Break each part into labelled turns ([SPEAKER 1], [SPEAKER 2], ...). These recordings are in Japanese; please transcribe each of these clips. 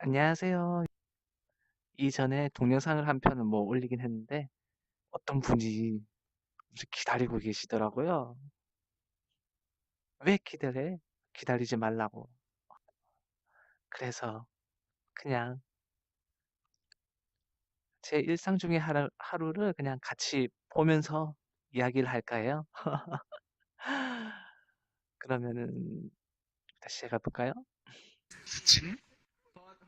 [SPEAKER 1] 안녕하세요. 이전에 동영상을 한 편을 뭐 올리긴 했는데 어떤 분이 기다리고 계시더라고요. 왜 기다려? 기다리지 말라고. 그래서 그냥 제 일상 중에 하루, 하루를 그냥 같이 보면서 이야기를 할까요? 그러면은 다시 시작해 볼까요?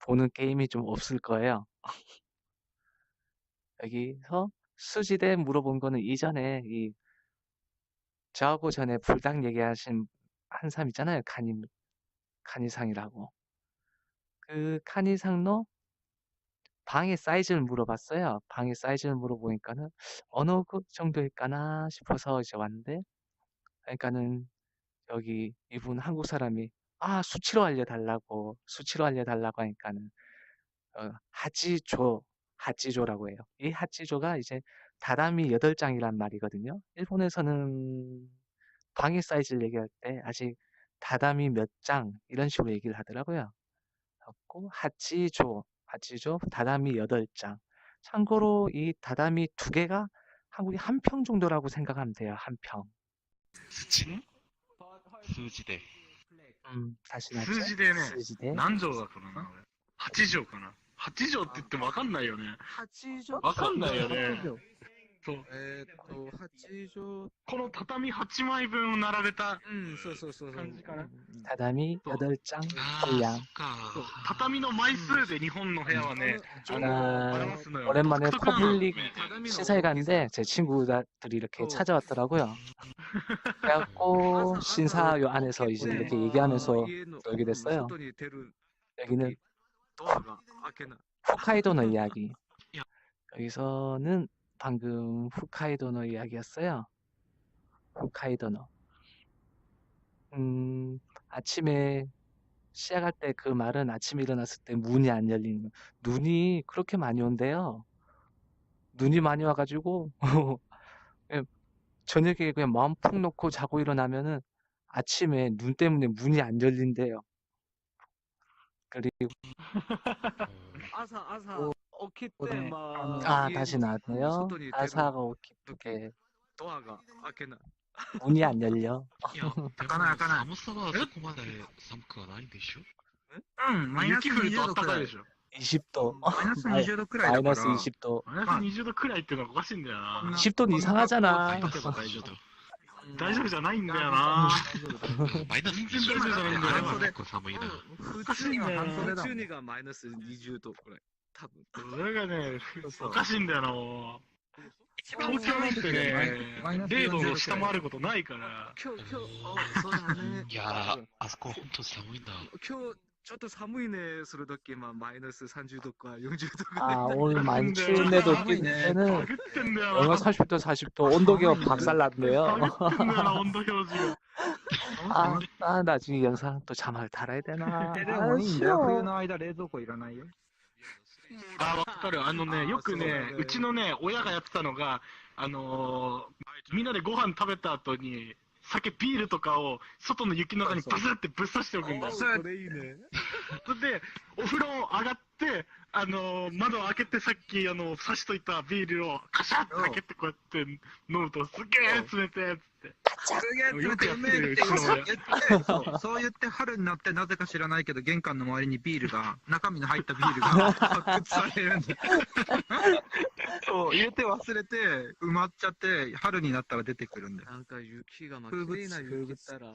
[SPEAKER 1] 보는 게임이 좀 없을 거예요. 여기서 수지대 물어본 거는 이전에 이 저하고 전에 불닭 얘기하신 한 사람 있잖아요. 카니 카니상이라고. 그 카니상로 방의 사이즈를 물어봤어요. 방의 사이즈를 물어보니까는 어느 그 정도일까나 싶어서 이제 왔는데 그러니까는 여기 이분 한국 사람이 아, 수치로 알려달라고, 수치로 알려달라고 하니까는, 어, 하지조, 하지조라고 해요. 이 하지조가 이제 다다미 여덟 장이란 말이거든요. 일본에서는 방의 사이즈를 얘기할 때 아직 다다미 몇 장, 이런 식으로 얘기를 하더라고요. 갖고 하지조, 하지조, 다다미 여덟 장 참고로 이 다다미 두 개가 한국의 한 평 정도라고 생각하면 돼요. 한 평.
[SPEAKER 2] 수치? 수지대.
[SPEAKER 1] うん、足しな
[SPEAKER 3] 数字でね
[SPEAKER 1] 数字で。
[SPEAKER 3] 何畳だからな、俺。8畳かな。8畳って言ってもわかんないよね。
[SPEAKER 1] 8畳
[SPEAKER 3] わかんないよね。 そう。
[SPEAKER 4] えーっと、8畳、
[SPEAKER 3] この畳8枚分並べた
[SPEAKER 4] うん、そうそうそうそう。
[SPEAKER 3] 感じかな。
[SPEAKER 1] 다다미
[SPEAKER 3] 또.
[SPEAKER 1] 8장
[SPEAKER 2] ああ、そ
[SPEAKER 1] 분량.
[SPEAKER 2] っか。
[SPEAKER 3] そう畳の枚数で日本の部屋はね、あの、
[SPEAKER 1] 아,
[SPEAKER 3] バランスのよ。
[SPEAKER 1] 오랜만에
[SPEAKER 3] 独特なの
[SPEAKER 1] 퍼블릭
[SPEAKER 3] ね
[SPEAKER 1] 시사에 갔는데 제 친구들이 이렇게
[SPEAKER 4] 어.
[SPEAKER 1] 찾아왔더라고요. 그래갖고 신사요 안에서 이제 이렇게 얘기하면서 놀게 됐어요.
[SPEAKER 4] 外に出る
[SPEAKER 1] 여기는
[SPEAKER 4] ドアが開けない。
[SPEAKER 1] 홋카이도노 이야기. 여기서는 방금 후카이도너 이야기였어요. 후카이도너 음, 아침에 시작할 때 그 말은 아침에 일어났을 때 문이 안 열리는 거. 눈이 그렇게 많이 온대요. 눈이 많이 와가지고 저녁에 그냥 마음 푹 놓고 자고 일어나면은 아침에 눈 때문에 문이 안 열린대요. 그리고
[SPEAKER 4] 아사
[SPEAKER 1] 아사 어,
[SPEAKER 4] 起きて、まあ、
[SPEAKER 1] 아
[SPEAKER 4] 家
[SPEAKER 1] 다시
[SPEAKER 4] に
[SPEAKER 1] 나왔네요.
[SPEAKER 4] 外に出る
[SPEAKER 1] 아사가 오키게
[SPEAKER 4] ドアが開けない。
[SPEAKER 1] 문이 안 열려.
[SPEAKER 2] いや、でも
[SPEAKER 3] 開かない開かない
[SPEAKER 2] 寒さはそこまで寒くはないんでしょ
[SPEAKER 3] うん、マイナス
[SPEAKER 4] 雪降ると
[SPEAKER 3] 20度くらいでしょ。
[SPEAKER 1] 20도.
[SPEAKER 4] マイナス20度くらいだから。
[SPEAKER 1] 마이너스 20도.
[SPEAKER 3] マイナス20度くらいっていうのがおかしいんだよな。
[SPEAKER 1] 20도는 이상하잖아.
[SPEAKER 2] マイナス大丈夫。
[SPEAKER 3] 大丈夫じゃないんだよな。
[SPEAKER 2] マイナス
[SPEAKER 3] 全然大丈夫じゃないんだよ
[SPEAKER 2] あれは結構寒いな。
[SPEAKER 4] 普通には半袖だ。普通にがマイナス20度くらい。 多分。
[SPEAKER 3] それがね、
[SPEAKER 4] そう
[SPEAKER 3] おかしいんだよな、もう。東京なんてね、0度を下回ることないから。
[SPEAKER 4] 今日、今日、あそうだね。
[SPEAKER 2] いやー、あそこ本当寒いんだ。
[SPEAKER 4] 今日、ちょっと寒いね、するとき、まあ、マイナス30度か40度くらい。
[SPEAKER 1] 아, 오늘 많이 추운데도
[SPEAKER 4] 寒いね
[SPEAKER 1] 때는
[SPEAKER 3] バグってんだよ
[SPEAKER 1] 영하
[SPEAKER 3] な。
[SPEAKER 1] 40도, 40도 온도계가 박살났네요.
[SPEAKER 3] バグってんだよな、温度表示が。
[SPEAKER 1] 아, 아, 나중에 영상 또 자막을 달아야 되나.
[SPEAKER 5] えで
[SPEAKER 1] 아,
[SPEAKER 5] もいいんだよ。冬
[SPEAKER 1] 싫어.
[SPEAKER 5] の間冷蔵庫いらないよ。
[SPEAKER 3] あ、わかる。あのね、よくね
[SPEAKER 4] そうだね、
[SPEAKER 3] うちのね、親がやってたのが、あのーみんなでご飯食べた後に、酒、ビールとかを外の雪の中にブスってぶっ刺しておくんだよ。
[SPEAKER 4] それいいね。
[SPEAKER 3] それで、お風呂上がって、あのー窓を開けてさっき、あの刺しといたビールをカシャッて開けてこうやって飲むと、すっげえ冷てえっつって。
[SPEAKER 5] すげえ
[SPEAKER 3] よ。くやってる
[SPEAKER 5] って言ってそうそう言って春になってなぜか知らないけど玄関の周りにビールが中身の入ったビールが発掘されるんでそう入れて忘れて埋まっちゃって春になったら出てくるんだよ
[SPEAKER 4] なんか雪がまあ、
[SPEAKER 5] 風物
[SPEAKER 4] 綺麗な雪たら、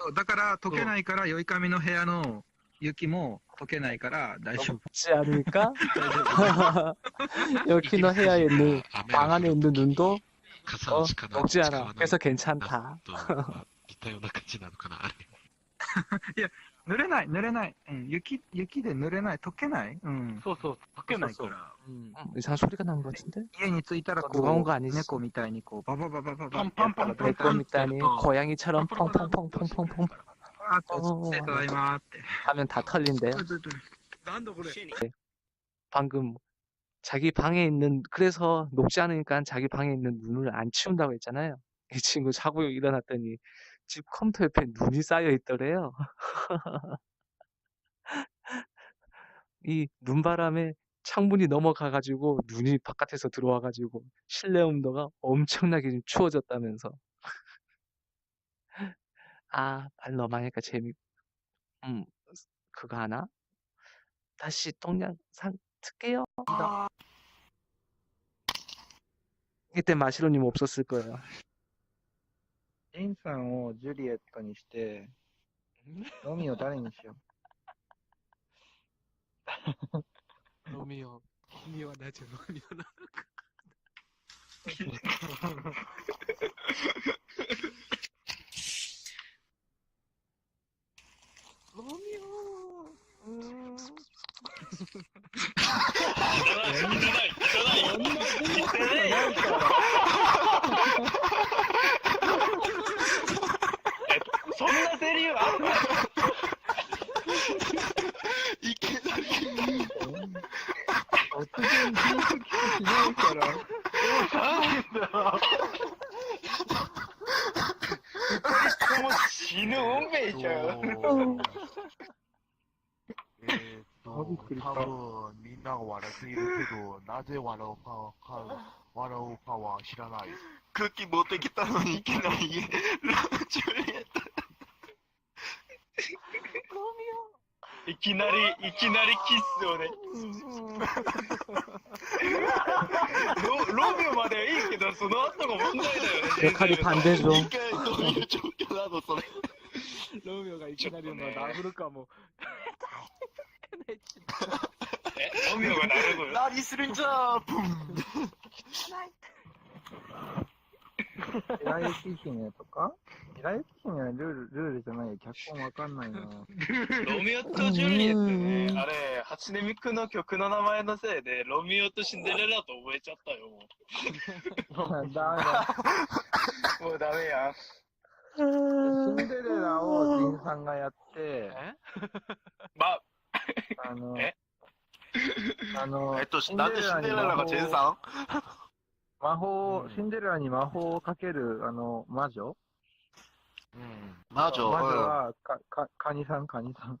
[SPEAKER 5] そうだから溶けないから、酔い髪の部屋の雪も溶けないから大丈夫。
[SPEAKER 1] 녹지 않으니까 여기는 해야에 있는
[SPEAKER 2] 雨
[SPEAKER 1] 방
[SPEAKER 2] が降
[SPEAKER 1] 안에
[SPEAKER 2] る
[SPEAKER 1] 있는 눈도
[SPEAKER 2] 傘
[SPEAKER 1] 어,
[SPEAKER 2] を使わない
[SPEAKER 1] 녹지
[SPEAKER 2] 使わ
[SPEAKER 1] 않아.
[SPEAKER 2] ない
[SPEAKER 1] 그래서
[SPEAKER 2] な
[SPEAKER 1] 괜찮다.
[SPEAKER 2] とま あ似たような感じなのかなあれ
[SPEAKER 5] 濡れない、濡れない。うん。雪、雪で濡れない、溶けない。うん。
[SPEAKER 6] そうそう、溶けないから。
[SPEAKER 4] 음.
[SPEAKER 1] 음, 이상한 소리가 난 것 같은데?
[SPEAKER 5] 家に着いたらこ
[SPEAKER 1] 누가 온
[SPEAKER 5] う、
[SPEAKER 1] 거 아니지?
[SPEAKER 5] 猫みたいにこう、ババババババ
[SPEAKER 6] パンパンパンパン
[SPEAKER 1] 내
[SPEAKER 6] パン
[SPEAKER 1] 거 있다니 고양이처럼 펑펑펑펑펑펑
[SPEAKER 5] あと、つってただいまーって。
[SPEAKER 1] 하면 다 털린대요.
[SPEAKER 4] なんだこれ。
[SPEAKER 1] 방금 자기 방에 있는 그래서 녹지 않으니까 자기 방에 있는 눈을 안 치운다고 했잖아요. 이 친구 자고 일어났더니 집 컴퓨터 옆에 눈이 쌓여 있더래요. 이 눈바람에 창문이 넘어가가지고 눈이 바깥에서 들어와가지고 실내 온도가 엄청나게 좀 추워졌다면서. 아, 말 너무 하니까 재미, 음, 그거 하나? 다시 동양산 틀게요. 이때 마시로님 없었을 거예요.
[SPEAKER 5] リンさんをジュリエットにして、ロミオ誰にしよ
[SPEAKER 1] う？ロミオ、
[SPEAKER 4] 君はなぜロミオなのか。ロミオ うん。
[SPEAKER 6] もう死ぬ運命じゃん。
[SPEAKER 7] えーっと、
[SPEAKER 5] びっくりした
[SPEAKER 7] 多分みんなが笑っているけど、なぜ笑うかか、笑うかは知らない。
[SPEAKER 2] 空気持ってきたのにいけないジュリエット
[SPEAKER 6] いきなり、いきなりキスをね。ロロミオまではいいけど、その後が問題だよね。
[SPEAKER 1] 역할이 반대죠.
[SPEAKER 2] 一回どういう状況なのそれ
[SPEAKER 4] ロミオが いきなりの殴るかも。
[SPEAKER 6] ロミオがなるのよ。
[SPEAKER 2] 何するんじゃブン
[SPEAKER 5] 白雪姫とか白雪姫はルール、ルールじゃないよ。脚本わかんないな。
[SPEAKER 6] ロミオとジュリエットね、あれ、初音ミクの曲の名前のせいで、ロミオとシンデレラと覚えちゃったよ、も
[SPEAKER 5] ダメだ。
[SPEAKER 6] う。もうダメやん。
[SPEAKER 5] シンデレラをジンさんがやって、
[SPEAKER 6] まあ、
[SPEAKER 5] あの
[SPEAKER 6] え、
[SPEAKER 5] あの、
[SPEAKER 2] えっと、なんでシンデレラがジェンさん？
[SPEAKER 5] 魔法、シンデレラに魔法をかける、あの、魔女？
[SPEAKER 7] うん。
[SPEAKER 2] 魔女、
[SPEAKER 5] 魔女
[SPEAKER 2] う
[SPEAKER 5] は、か、か、カニさん、カニさん。
[SPEAKER 2] ん？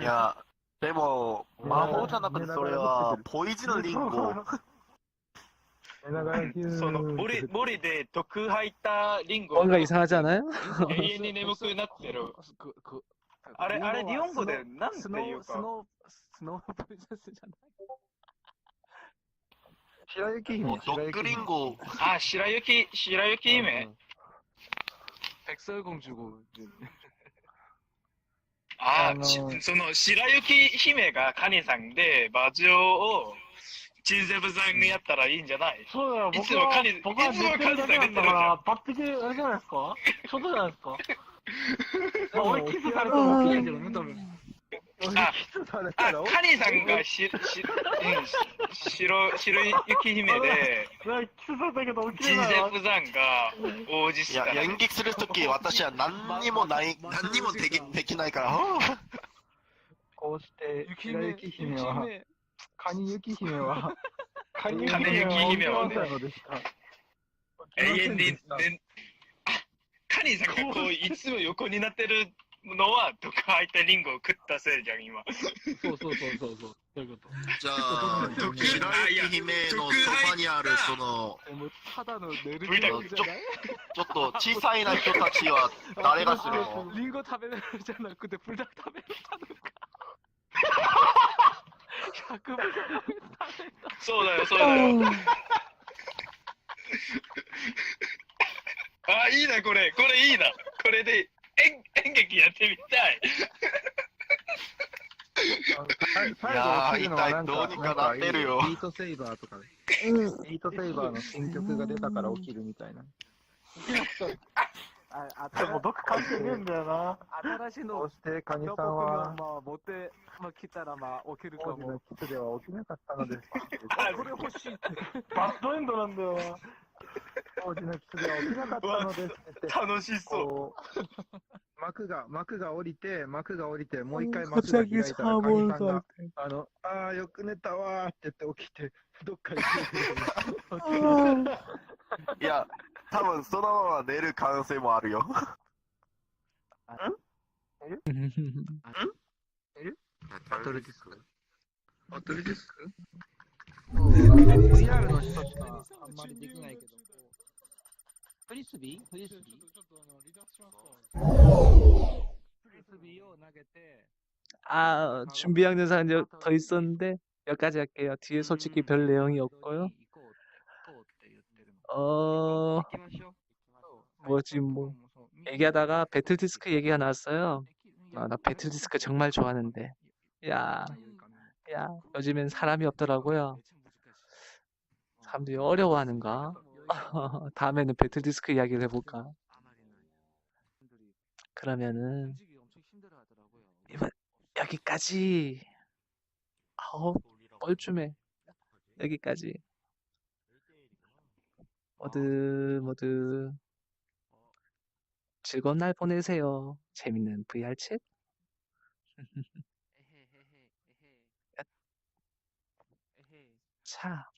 [SPEAKER 2] いや、でも、魔法じゃなくてそれは、ポイズンリンゴ。
[SPEAKER 5] 寝ながらヒュー
[SPEAKER 6] その、森、森で毒吐いたリンゴ
[SPEAKER 1] 뭔가 이상하지 않아요?
[SPEAKER 6] 永遠に眠くなってる。
[SPEAKER 4] 그, 그,
[SPEAKER 6] あれ、あれ、日本語でなんて
[SPEAKER 4] 스노우
[SPEAKER 6] いうか。
[SPEAKER 4] 스노우 스노우 프린세스잖아.
[SPEAKER 5] 白雪姫、
[SPEAKER 2] ドッグリンゴ。
[SPEAKER 6] あ、白雪、白雪姫。
[SPEAKER 4] 백설공주고
[SPEAKER 6] あ
[SPEAKER 5] あの
[SPEAKER 6] しその白雪姫がカニさんで、魔女を チンセブさんがやったらいいんじゃない？
[SPEAKER 3] そうだよ、
[SPEAKER 6] い
[SPEAKER 3] 僕は
[SPEAKER 6] つもカニ、
[SPEAKER 3] 僕はい
[SPEAKER 6] つもカニさん
[SPEAKER 3] だから、抜擢あれじゃないですか？そうじゃないですか？まあ、俺キスされても起きないけどね、多分。
[SPEAKER 6] あ、カニさんがし、し、うん、し白、白雪姫で、
[SPEAKER 3] 俺キスされたけど起き
[SPEAKER 6] チンセ
[SPEAKER 3] れないわ。
[SPEAKER 6] ブさんが応じ
[SPEAKER 2] いや、
[SPEAKER 6] したら。
[SPEAKER 2] 演劇するとき、私は何にもない、何にもでき、できないから。
[SPEAKER 5] こうして、白雪姫は、
[SPEAKER 4] 姫
[SPEAKER 5] カニ雪姫は、カ
[SPEAKER 6] ニ雪姫はね
[SPEAKER 5] 起きませんのでした。
[SPEAKER 6] 永遠に、ね、あカカニさんがこう、いつも横になってるのは、どっか入ったリンゴを食ったせいじゃん、今。
[SPEAKER 8] そうそうそうそうそう。そういうこと。
[SPEAKER 2] じゃあ、白雪姫のそばにある、その、
[SPEAKER 8] ただの寝る
[SPEAKER 2] ちょちょちょっと小さいな人たちは誰がするの？
[SPEAKER 8] リンゴ食べるじゃなくて、ブラ食べるたのか。100分
[SPEAKER 6] そうだよ、そうだよ。あ、いいな、これ。これいいな。これで演演劇やってみたい。
[SPEAKER 2] いやー、一体どうにかなってるよ。
[SPEAKER 5] ビートセイバーとかで。ビートセイバーの新曲が出たから起きるみたいな。
[SPEAKER 8] あ、あ、でも毒関係ねえんだよな。新しいの
[SPEAKER 5] そして、カニ
[SPEAKER 8] 情
[SPEAKER 5] さんは、
[SPEAKER 8] 報まあ、持って、まあ、来たら、まあ、起きるか
[SPEAKER 5] 当時の
[SPEAKER 8] も。
[SPEAKER 5] キスでは起きなかったのです。
[SPEAKER 8] あ、これ欲しいって。バッドエンドなんだよな。
[SPEAKER 5] 当時のキスでは起きなかったのですって。
[SPEAKER 6] 楽しそう。
[SPEAKER 5] こう幕が、幕が降りて、幕が降りて、もう一回幕が開いたら、カニさんが、あの、ああ、よく寝たわーって言って起きて、どっかに消えてる。
[SPEAKER 2] いや、多分そのまま寝る可能性もあるよ。
[SPEAKER 5] バトルディスクバトルディスク ?VR の人しかあんまりできないけど。フリスビーフリスビー
[SPEAKER 8] ちょっと、あの、離脱しますわ。
[SPEAKER 5] フリスビーを投げて、
[SPEAKER 1] 아, 준비한 영상 이제 더 있었는데 여기까지 할게요. 뒤에 솔직히 별 내용이 없고요. 어, 뭐지 뭐 얘기하다가 배틀디스크 얘기가 나왔어요. 아, 나 배틀디스크 정말 좋아하는데. 야, 야, 요즘엔 사람이 없더라고요. 사람들이 어려워하는가? 다음에는 배틀디스크 이야기를 해볼까? 그러면은 이번 여기까지. 아우 뻘쭘해. 여기까지. 모두 모두 즐거운 날 보내세요. 재밌는 VR 챗. 자,